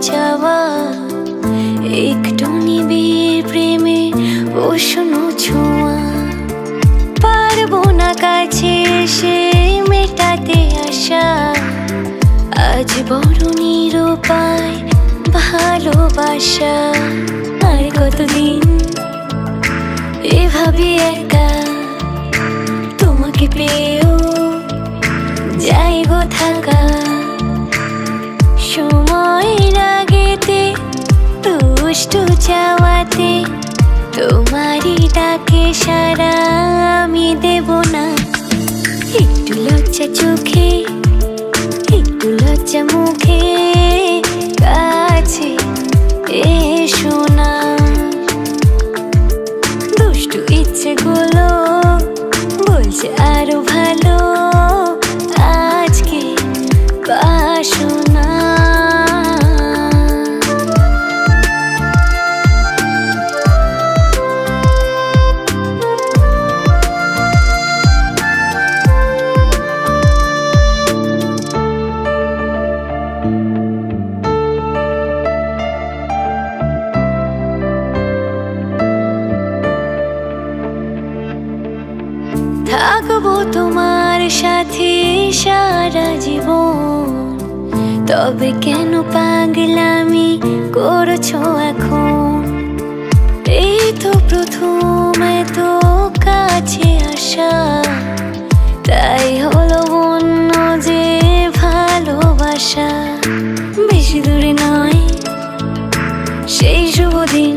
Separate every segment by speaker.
Speaker 1: যাওয়া। একটু নিবিড় প্রেমে বসুন ছোঁয়া। পারব না কাছে সে মেটাতে আসা আজ বড় নিরুপায় ভালোবাসা। আর কতদিন এভাবে একা দুষ্টু চাওয়াতে তোমারই ডাকে সারা আমি দেব না। একটু লজ্জা চোখে একটু লজ্জা মুখে সারা জীবন। তবে কেন পাগলামি করছ এখন? এই তো প্রথম এত কাছে আসা। তাই হলো অন্য যে ভালোবাসা। বেশি দূরে নয়, সেই শুভ দিন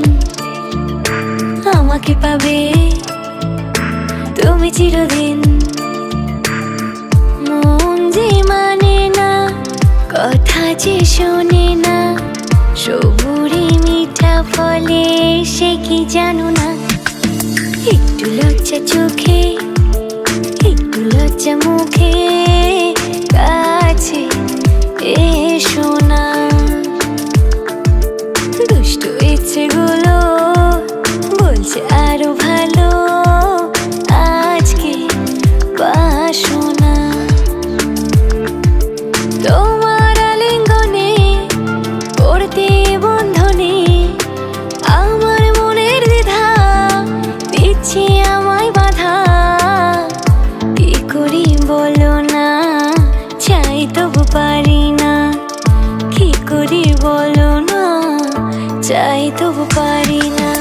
Speaker 1: আমাকে পাবে। তুমি চিরদিন কথা যে শোনে না, সবুরি মিঠা ফলে সে কি জানো না? একটু লজ্জা চোখে, একটু লজ্জা মুখে চাই তবু পারি না।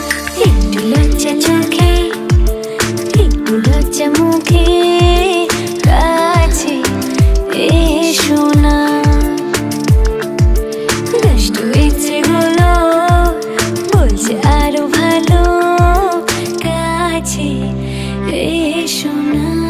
Speaker 1: একটু লজ্জা চোখে, একটু লজ্জা মুখে। আরও ভালো। কাছে এ শোনা